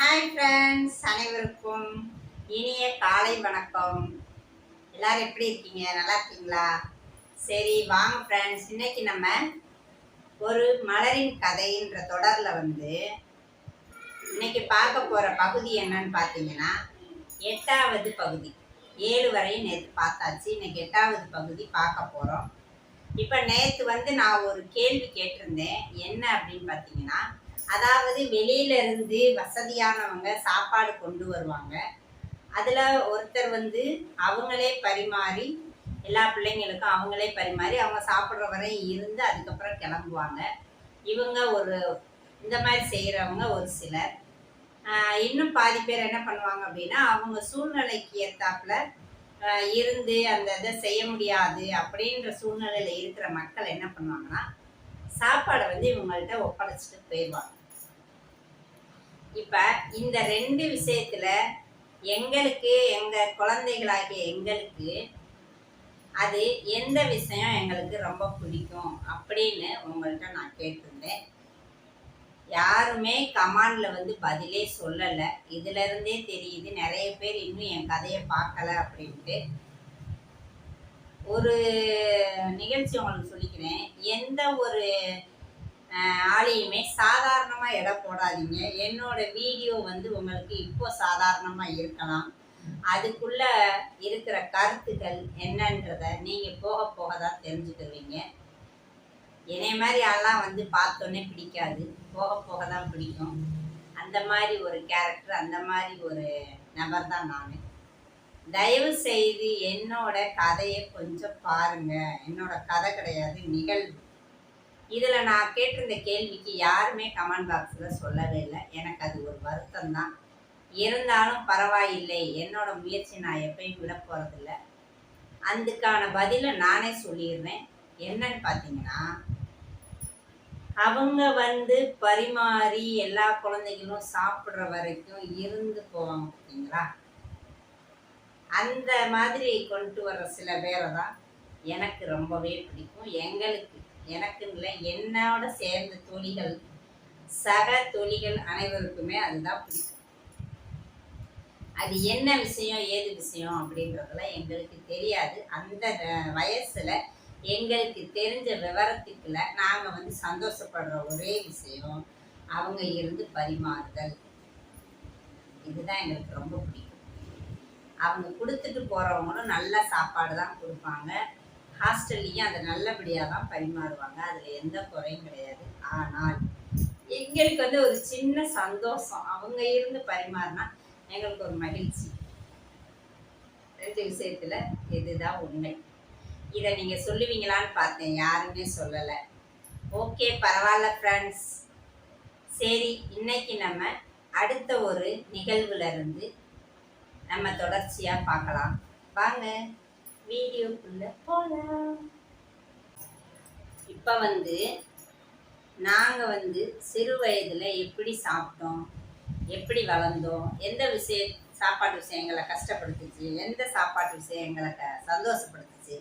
Hi friends அனைவருக்கும் இனிய காலை வணக்கம். எல்லாரும் எப்படி இருக்கீங்க? நல்லா இருக்கீங்களா? சரி வாங்க ஃப்ரெண்ட்ஸ் இன்னைக்கு நம்ம ஒரு மலரின் கதைன்ற தொடரில் வந்து இன்னைக்கு பார்க்க போகிற பகுதி என்னன்னு பார்த்தீங்கன்னா எட்டாவது பகுதி. ஏழு வரையும் நேற்று பார்த்தாச்சு. இன்னைக்கு எட்டாவது பகுதி பார்க்க போகிறோம் இப்போ நேற்று வந்து நான் ஒரு கேள்வி கேட்டிருந்தேன். என்ன அப்படின்னு பார்த்தீங்கன்னா அதாவது வெளியில இருந்து வசதியானவங்க சாப்பாடு கொண்டு வருவாங்க. அதில் ஒருத்தர் வந்து அவங்களே பரிமாறி எல்லா பிள்ளைங்களுக்கும் அவங்களே பரிமாறி அவங்க சாப்பிட்ற வரை இருந்து அதுக்கப்புறம் கிளம்புவாங்க. இவங்க ஒரு இந்த மாதிரி செய்கிறவங்க ஒரு சிலர். இன்னும் பாதி பேர் என்ன பண்ணுவாங்க அப்படின்னா அவங்க சூழ்நிலைக்கு ஏற்றாப்புல இருந்து அந்த இதை செய்ய முடியாது அப்படின்ற சூழ்நிலையில் இருக்கிற மக்கள் என்ன பண்ணுவாங்கன்னா சாப்பாடை வந்து இவங்கள்ட்ட ஒப்படைச்சிட்டு போயிடுவாங்க. இப்ப இந்த ரெண்டு விஷயத்துல எங்களுக்கு எங்க குழந்தைகளாகிய எங்களுக்கு அது எந்த விஷயம் எங்களுக்கு ரொம்ப பிடிக்கும் அப்படின்னு உங்கள்கிட்ட நான் கேட்டிருந்தேன். யாருமே கமாண்ட்ல வந்து பதிலே சொல்லலை. இதுல இருந்தே தெரியுது. நிறைய பேர் இன்னும் என் கதையை பார்க்கல அப்படின்ட்டு. ஒரு நிகழ்ச்சி உங்களுக்கு சொல்லிக்கிறேன். எந்த ஒரு ஆளையுமே சாதாரணமாக எடை போடாதீங்க. என்னோட வீடியோ வந்து உங்களுக்கு இப்போ சாதாரணமாக இருக்கலாம். அதுக்குள்ள இருக்கிற கருத்துக்கள் என்னன்றத நீங்கள் போக போக தான் தெரிஞ்சுக்குவீங்க. என்னை மாதிரி ஆள்லாம் வந்து பார்த்தோன்னே பிடிக்காது. போக போக தான் பிடிக்கும். அந்த மாதிரி ஒரு கேரக்டர் அந்த மாதிரி ஒரு நபர் தான் நான். தயவு செய்து என்னோட கதையை கொஞ்சம் பாருங்க. என்னோட கதை கிடையாது நிகழ்வு. இதில் நான் கேட்டிருந்த கேள்விக்கு யாருமே கமெண்ட் பாக்ஸில் சொல்லவே இல்லை. எனக்கு அது ஒரு வருத்தம் தான் இருந்தாலும் பரவாயில்லை. என்னோட முயற்சி நான் எப்பயும் விட போகிறதில்ல அதுக்கான பதிலை நானே சொல்லிடுறேன். என்னன்னு பார்த்தீங்கன்னா அவங்க வந்து பரிமாறி எல்லா குழந்தைகளும் சாப்பிட்ற வரைக்கும் இருந்து போவாங்க பார்த்தீங்களா? அந்த மாதிரி கொண்டு வர்ற சில பேரை தான் எனக்கு ரொம்பவே பிடிக்கும். எங்களுக்கு எனக்குன்னு இல்லை என்னோட சேர்ந்த தொழிகள் சக தொழிகள் அனைவருக்குமே அதுதான் பிடிக்கும். அது என்ன விஷயம் ஏது விஷயம் அப்படின்றதெல்லாம் எங்களுக்கு தெரியாது. அந்த வயசில் வயசுல எங்களுக்கு தெரிஞ்ச விவரத்துக்குள்ள நாங்கள் வந்து சந்தோஷப்படுற ஒரே விஷயம் அவங்க இருந்து பரிமாறுதல். இதுதான் எங்களுக்கு ரொம்ப பிடிக்கும். அவங்க கொடுத்துட்டு போகிறவங்களும் நல்ல சாப்பாடு தான் கொடுப்பாங்க. ஹாஸ்டல்லையும் அதை நல்லபடியாக தான் பரிமாறுவாங்க. அதில் எந்த குறையும் கிடையாது. ஆனால் எங்களுக்கு வந்து ஒரு சின்ன சந்தோஷம். அவங்க இருந்து பரிமாறினா எங்களுக்கு ஒரு மகிழ்ச்சி. ரெண்டு விஷயத்தில் இதுதான் உண்மை. இதை நீங்கள் சொல்லுவீங்களான்னு பார்த்தேன். யாருமே சொல்லலை. ஓகே பரவாயில்ல ஃப்ரெண்ட்ஸ் சரி இன்னைக்கு நம்ம அடுத்த ஒரு நிகழ்வுல இருந்து நம்ம தொடர்ச்சியாக பார்க்கலாம். வாங்க. வீடியோக்குள்ள போகலாம் இப்போ வந்து நாங்கள் வந்து சிறு வயதில் எப்படி சாப்பிட்டோம் எப்படி வளர்ந்தோம் எந்த விஷய சாப்பாட்டு விஷயங்களை கஷ்டப்படுத்துச்சு எந்த சாப்பாட்டு விஷயங்களை க சந்தோஷப்படுத்துச்சு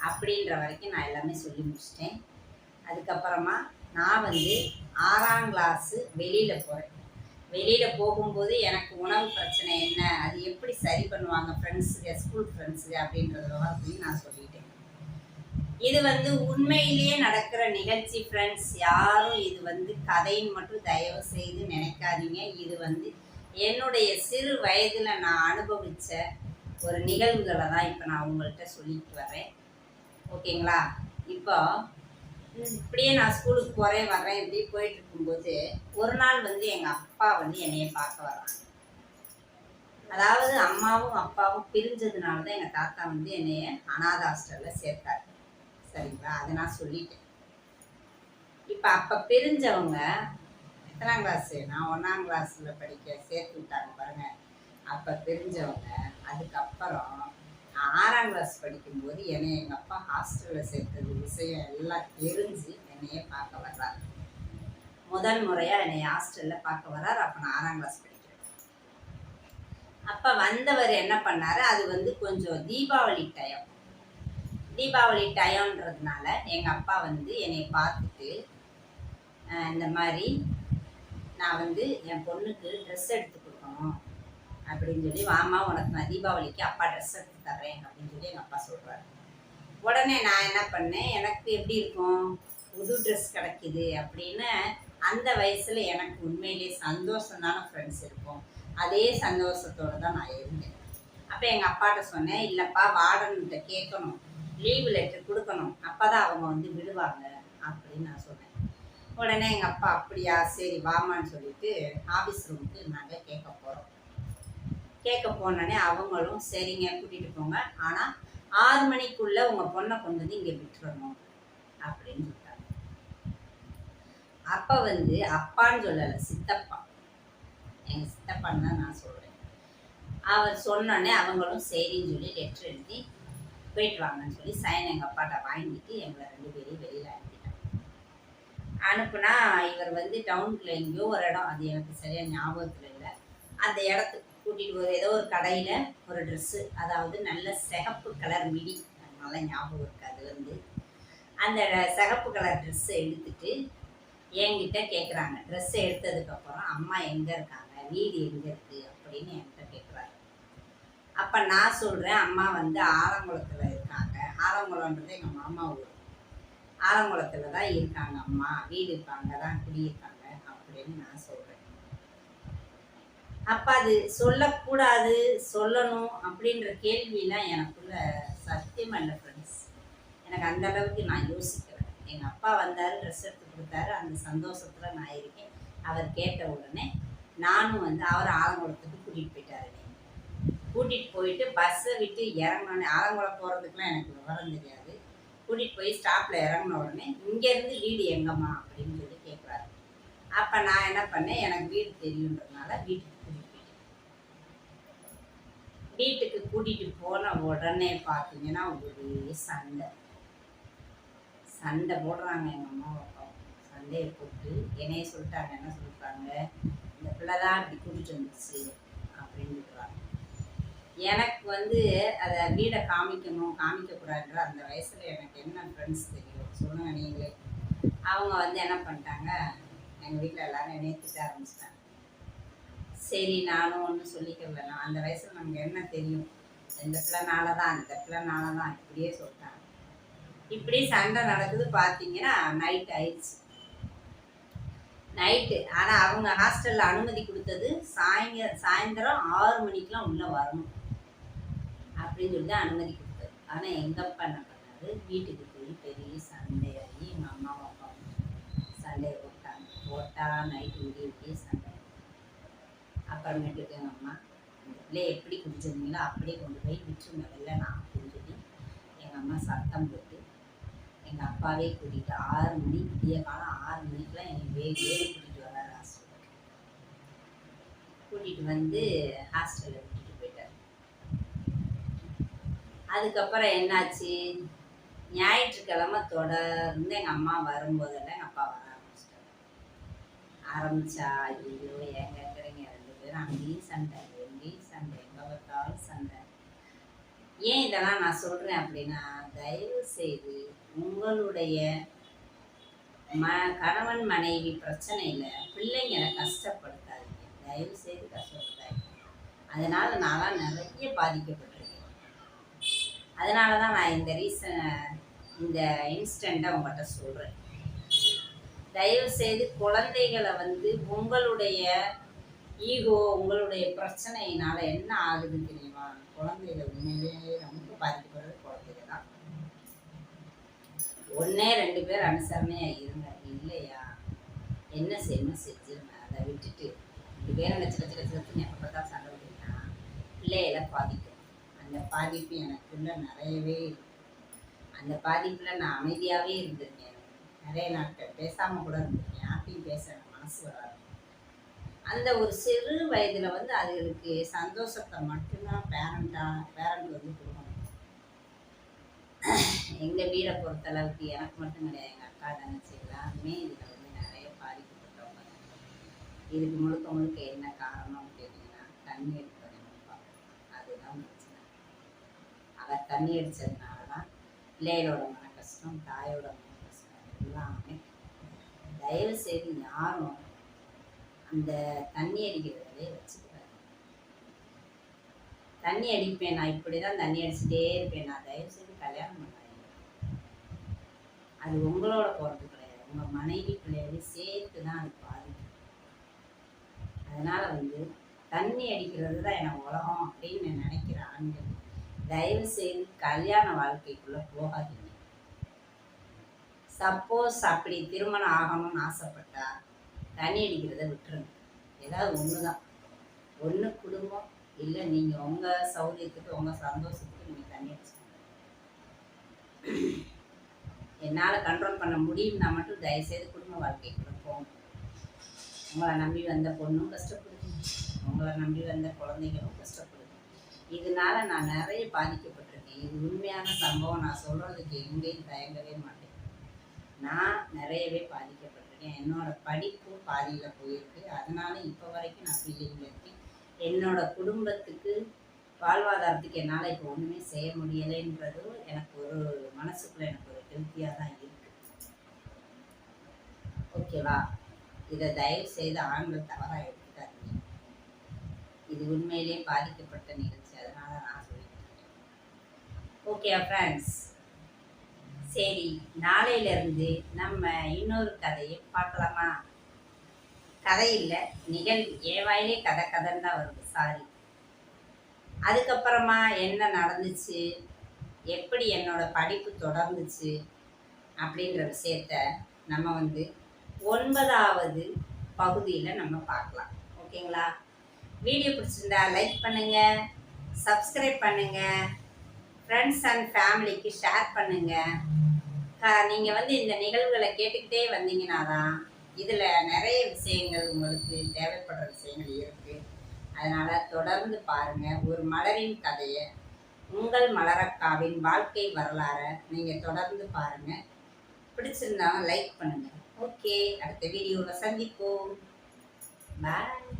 அப்படின்ற வரைக்கும் நான் எல்லாமே சொல்லி முடிச்சிட்டேன். அதுக்கப்புறமா நான் வந்து ஆறாம் கிளாஸு வெளியில் போகிறேன் வெளியில் போகும்போது எனக்கு உணவு பிரச்சனை என்ன? அது எப்படி சரி பண்ணுவாங்க ஃப்ரெண்ட்ஸுங்க ஸ்கூல் ஃபுட்ஸுங்க அப்படின்றத அப்படின்னு நான் சொல்லிட்டேன். இது வந்து உண்மையிலேயே நடக்கிற நிகழ்ச்சி ஃப்ரெண்ட்ஸ் யாரும் இது வந்து கதைன்னு மட்டும் தயவு செய்து நினைக்காதீங்க. இது வந்து என்னுடைய சிறு வயதில் நான் அனுபவித்த ஒரு நிகழ்வுகளை தான் இப்போ நான் உங்கள்கிட்ட சொல்லிட்டு வரேன் ஓகேங்களா? இப்போ இப்படியே நான் ஸ்கூலுக்கு போகிறேன் வர்றேன் இப்படி போயிட்டு இருக்கும்போது ஒரு நாள் வந்து எங்கள் அப்பா வந்து என்னைய பார்க்க வர்றாங்க. அதாவது அம்மாவும் அப்பாவும் பிரிஞ்சதுனால தான் எங்கள் தாத்தா வந்து என்னைய அனாத ஹாஸ்டலில் சேர்த்தாரு. சரிங்களா? அதை நான் சொல்லிட்டேன். இப்போ அப்போ பிரிஞ்சவங்க எத்தனாம் கிளாஸ் நான் ஒன்றாம் கிளாஸில் படிக்க சேர்த்து விட்டாங்க பாருங்கள் அப்போ பிரிஞ்சவங்க அதுக்கப்புறம் நான் ஆறாம் கிளாஸ் படிக்கும்போது என்னை எங்கள் அப்பா ஹாஸ்டலில் சேர்த்தது விஷயம் எல்லாம் தெரிஞ்சு என்னையே பார்க்க வர்றாரு. முதல் முறையாக என்னை ஹாஸ்டலில் பார்க்க வர்றார். அப்போ நான் ஆறாம் கிளாஸ் படிக்கிறேன். அப்போ வந்தவர் என்ன பண்ணார்? அது வந்து கொஞ்சம் தீபாவளி டைம் தீபாவளி டயம்ன்றதுனால எங்கள் அப்பா வந்து என்னை பார்த்துட்டு இந்த மாதிரி நான் வந்து என் பொண்ணுக்கு ட்ரெஸ் எடுத்து கொடுக்கணும். அப்படின்னு சொல்லி வாமா உனக்கு நான் தீபாவளிக்கு அப்பா ட்ரெஸ் எடுத்து தர்றேன் அப்படின்னு சொல்லி எங்கள் அப்பா சொல்கிறாரு உடனே நான் என்ன பண்ணேன் எனக்கு எப்படி இருக்கும்? புது ட்ரெஸ் கிடைக்குது அப்படின்னு அந்த வயசில் எனக்கு உண்மையிலேயே சந்தோஷம் தானே ஃப்ரெண்ட்ஸ் இருக்கும். அதே சந்தோஷத்தோடு தான் நான் இருந்தேன். அப்போ எங்கள் அப்பாட்ட சொன்னேன் இல்லைப்பா வார்டன்கிட்ட கேட்கணும். லீவு லெட்டர் கொடுக்கணும். அப்போ தான் அவங்க வந்து விடுவாங்க அப்படின்னு நான் சொன்னேன். உடனே எங்கள் அப்பா அப்படியா சரி வாமான்னு சொல்லிட்டு ஆஃபீஸ் ரூமுக்கு நாங்கள் கேட்க போகிறோம் கேட்க போனோடனே அவங்களும் சரிங்க கூட்டிகிட்டு போங்க. ஆனால் ஆறு மணிக்குள்ளே உங்கள் பொண்ணை கொண்டு வந்து இங்கே விட்டுறணும் அப்படின்னு சொல்லிட்டாங்க அப்போ வந்து அப்பான்னு சொல்லலை சித்தப்பா. எங்கள் சித்தப்பான்னு தான் நான் சொல்கிறேன் அவர் சொன்னோடனே அவங்களும் சரின்னு சொல்லி லெட்டர் எழுதி போயிட்டு வாங்கன்னு சொல்லி சைன் எங்கள் அப்பாட்ட வாங்கிட்டு எங்களை ரெண்டு பேரையும் வெளியில் அனுப்பிட்டாங்க. அனுப்புனா இவர் வந்து டவுனுக்குள்ள எங்கேயோ ஒரு இடம் அது எனக்கு சரியாக ஞாபகத்தில் இல்லை. அந்த இடத்துக்கு கூட்டிகிட்டு போகிற ஏதோ ஒரு கடையில் ஒரு ட்ரெஸ்ஸு அதாவது நல்ல சிகப்பு கலர் மிடி அதனால நல்லா ஞாபகம் இருக்குது அது வந்து. அந்த சிகப்பு கலர் ட்ரெஸ்ஸை எடுத்துட்டு என்கிட்ட கேட்குறாங்க ட்ரெஸ்ஸை எடுத்ததுக்கப்புறம் அம்மா எங்கே இருக்காங்க? வீடு எங்கே இருக்குது அப்படின்னு என்கிட்ட கேட்குறாரு அப்போ நான் சொல்கிறேன் அம்மா வந்து ஆலங்குளத்தில் இருக்காங்க. ஆலங்குளன்றது எங்கள் மாமா ஊர். ஆலங்குளத்தில் தான் இருக்காங்க அம்மா. வீடு இருக்காங்க தான் குடியிருக்காங்க அப்படின்னு நான் சொல்கிறேன் அப்போ அது சொல்லக்கூடாது சொல்லணும் அப்படின்ற கேள்விலாம் எனக்குள்ள சத்தியமாக இல்லை ஃப்ரெண்ட்ஸ் எனக்கு அந்த அளவுக்கு நான் யோசிக்கிறேன் எங்கள் அப்பா வந்தார் ட்ரெஸ் எடுத்து கொடுத்தாரு. அந்த சந்தோஷத்தில் நான் இருக்கேன். அவர் கேட்ட உடனே நானும் வந்து அவர் ஆலங்குளத்துக்கு கூட்டிகிட்டு போயிட்டாரு. கூட்டிகிட்டு போயிட்டு பஸ்ஸை விட்டு இறங்கினோடனே ஆலங்குளம் போகிறதுக்குலாம் எனக்கு விவரம் தெரியாது. கூட்டிகிட்டு போய் ஸ்டாப்பில் இறங்கின உடனே இங்கேருந்து வீடு எங்கம்மா? அப்படின்னு சொல்லி கேட்குறாரு அப்போ நான் என்ன பண்ணேன் எனக்கு வீடு தெரியுன்றதுனால வீட்டுக்கு வீட்டுக்கு கூட்டிகிட்டு போன உடனே பார்த்தீங்கன்னா ஒரே சண்டை. சண்டை போடுறாங்க எங்கள் அம்மா அப்பாவும் சண்டையை போட்டு என்னைய சொல்லிட்டாங்க என்ன சொல்லிட்டாங்க இந்த பிள்ளை தான் இப்படி கூட்டிகிட்டு வந்துச்சு அப்படின்னு எனக்கு வந்து அதை வீடை காமிக்கணும் காமிக்கக்கூடாதுன்ற அந்த வயசில் எனக்கு என்ன ஃப்ரெண்ட்ஸ் தெரியும்? சொல்லுங்கள் நீங்களே. அவங்க வந்து என்ன பண்ணிட்டாங்க எங்கள் வீட்டில் எல்லாரும் என்னைய திட்ட ஆரம்பிச்சிட்டாங்க. சரி நானும் ஒன்றும் சொல்லிக்க வேணாம் அந்த வயசில் நமக்கு என்ன தெரியும்? இந்த பிள்ளைனால தான் இந்த பிள்ளைனால தான் இப்படியே சொல்லிட்டாங்க. இப்படி சண்டை நடக்குது பார்த்தீங்கன்னா நைட் ஆயிடுச்சு. நைட்டு ஆனால் அவங்க ஹாஸ்டலில் அனுமதி கொடுத்தது சாயங்க சாயந்தரம் ஆறு மணிக்கெலாம் உள்ளே வரணும். அப்படின்னு சொல்லி தான் அனுமதி கொடுத்தது. ஆனால் எங்கள் அப்பா என்ன பண்ணாரு? வீட்டுக்கு போய் பெரிய சண்டையாகி எங்கள் அம்மாவும் அப்பாவும் சண்டையை போட்டாங்க. போட்டால் நைட்டு விடிய விடிய சண்டை அப்புறமேட்டுக்கு எங்கள் அம்மா இந்த எப்படி குடிச்சிருந்தீங்களோ அப்படியே கொண்டு போய் விட்டுருங்க நான் அப்படின்னு சொல்லி எங்கள் அம்மா சத்தம் போட்டு எங்கள் அப்பாவே கூட்டிகிட்டு ஆறு மணி விடிய காலம் ஆறு மணிக்கெலாம் என்னை வேறு வேறு கூட்டிகிட்டு வர்றாரு ஹாஸ்டலுக்கு கூட்டிகிட்டு வந்து ஹாஸ்டலில் விட்டுட்டு போயிட்டார். அதுக்கப்புறம் என்னாச்சு? ஞாயிற்றுக்கிழமை தொடர்ந்து எங்கள் அம்மா வரும்போதெல்லாம் எங்கள் அப்பா வர ஆரம்பிச்சிட்டாரு ஆரம்பித்தா ஐயோ ஏங்க இருக்கிறீங்க அங்கேயும் சண்டை எங்கேயும் சண்டை எங்கே பார்த்தாலும் சண்டை. ஏன் இதெல்லாம் நான் சொல்கிறேன் அப்படின்னா தயவு செய்து உங்களுடைய ம கணவன் மனைவி பிரச்சனையில் பிள்ளைங்களை கஷ்டப்படுத்தாதீங்க. தயவு செய்து கஷ்டப்படுத்தாதீங்க அதனால் நான்லாம் நிறைய பாதிக்கப்பட்டிருக்கேன். அதனால தான் நான் இந்த ரீசன் இந்த இன்ஸ்டண்ட்டை உங்கள்கிட்ட சொல்கிறேன் தயவு செய்து குழந்தைகளை வந்து உங்களுடைய ஈகோ உங்களுடைய பிரச்சனையினால என்ன ஆகுதுன்னு தெரியுமா? குழந்தைகள் உண்மையிலேயே ரொம்ப பாதிக்கப்படுறது குழந்தைங்க தான். ஒன்னே ரெண்டு பேர் அனுசரணையாக இருங்க. இல்லையா? என்ன செய்யணும் செஞ்சிருங்க. அதை விட்டுட்டு ரெண்டு பேரும் லட்ச லட்ச லட்ச லட்சம் எப்போ பார்த்தா சண்டை விட்டீங்கன்னா பிள்ளைகளை பாதிக்கும். அந்த பாதிப்பு எனக்குள்ள நிறையவே அந்த பாதிப்பில் நான் அமைதியாகவே இருந்திருக்கேன். நிறைய நாட்கள் பேசாமல் கூட இருந்திருக்கேன். யார்ட்டையும் பேச மனசு வராது. அந்த ஒரு சிறு வயதில் வந்து அதுகளுக்கு சந்தோஷத்தை மட்டும்தான் பேரண்ட்டாக பேரண்ட் வந்து கொடுக்கணும். எங்கள் வீடை பொறுத்தளவுக்கு எனக்கு மட்டும் கிடையாது. எங்கள் அக்கா தங்கச்சி எல்லாருமே இதில் வந்து நிறைய பாதிக்கப்பட்டவங்க. இதுக்கு முழுக்க முழுக்க என்ன காரணம் கேட்டிங்கன்னா தண்ணி எடுப்பது அதுதான் பிரச்சனை. அவர் தண்ணி அடித்ததுனால தான் பிள்ளைகளோட மன கஷ்டம் தாயோட மன கஷ்டம் எல்லாமே தயவு செய்து யாரும் அந்த தண்ணி அடிக்கிறதே வச்சுக்கிறாரு தண்ணி அடிப்பேன் நான் இப்படி தான் தண்ணி அடிச்சுட்டே இருப்பேன். நான் தயவு செய்து கல்யாணம் பண்ணாதீங்க. அது உங்களோட போகிறது கிடையாது. உங்கள் மனைவி பிள்ளைகளை சேர்த்து தான் அது பாதிக்கும். அதனால் வந்து தண்ணி அடிக்கிறது தான் எனக்கு உலகம் அப்படின்னு நினைக்கிற ஆண்கள் தயவு செய்து கல்யாண வாழ்க்கைக்குள்ளே போகாதீங்க. சப்போஸ் அப்படி திருமணம் ஆகணும்னு ஆசைப்பட்டா தண்ணி அடிக்கிறத விட்டுருங்க ஏதாவது ஒன்று தான் ஒன்று குடும்பம் இல்லை நீங்கள் உங்கள் சௌரியத்துக்கு உங்கள் சந்தோஷத்துக்கு நீங்கள் தண்ணி அடிச்சுக்கோங்க என்னால் கண்ட்ரோல் பண்ண முடியும்னா மட்டும் தயவுசெய்து குடும்ப வாழ்க்கைக்குள்ள போகும் உங்களை நம்பி வந்த பொண்ணும் கஷ்டப்படுது. உங்களை நம்பி வந்த குழந்தைகளும் கஷ்டப்படுது. இதனால நான் நிறைய பாதிக்கப்பட்டிருக்கேன். இது உண்மையான சம்பவம். நான் சொல்கிறதுக்கு எங்கேயும் தயங்கவே மாட்டேன். நான் நிறையவே பாதிக்கப்பட்டிருக்கேன். என்னோட படிப்பு பாதியில் போயிருக்கு. அதனால இப்போ வரைக்கும் நான் ஃபீலிங்கில் இருக்கேன். என்னோட குடும்பத்துக்கு வாழ்வாதாரத்துக்கு என்னால் இப்போ ஒன்றுமே செய்ய முடியலைன்றதும் எனக்கு ஒரு மனசுக்குள்ள எனக்கு ஒரு ஹெல்த்தியாக தான் இருக்கு. ஓகேவா இதை தயவு செய்து ஆண்கள் தவறாக எடுத்துக்காதீங்க. இது உண்மையிலேயே பாதிக்கப்பட்ட நிகழ்ச்சி. அதனால நான் சொல்லிட்டு ஓகே ஃப்ரெண்ட்ஸ் சரி நாளையிலிருந்து நம்ம இன்னொரு கதையை பார்க்கலாமா? கதை இல்லை நிகழ்வு என் வாயிலே கதை கதைன்னு தான் வருது சாரி அதுக்கப்புறமா என்ன நடந்துச்சு? எப்படி என்னோட படிப்பு தொடர்ந்துச்சு? அப்படின்ற விஷயத்த நம்ம வந்து ஒன்பதாவது பகுதியில் நம்ம பார்க்கலாம். ஓகேங்களா? வீடியோ பிடிச்சிருந்தா லைக் பண்ணுங்கள் சப்ஸ்கிரைப் பண்ணுங்கள் ஃப்ரெண்ட்ஸ் அண்ட் ஃபேமிலிக்கு ஷேர் பண்ணுங்கள் நீங்கள் வந்து இந்த நிகழ்வுகளை கேட்டுக்கிட்டே வந்தீங்கன்னா தான் இதில் நிறைய விஷயங்கள் உங்களுக்கு தேவைப்படுற விஷயங்கள் இருக்குது அதனால் தொடர்ந்து பாருங்கள் ஒரு மலரின் கதையை உங்கள் மலரக்காவின் வாழ்க்கை வரலாறை நீங்கள் தொடர்ந்து பாருங்கள் பிடிச்சிருந்தாலும் லைக் பண்ணுங்கள் ஓகே அடுத்த வீடியோவில் சந்திப்போம். பாய்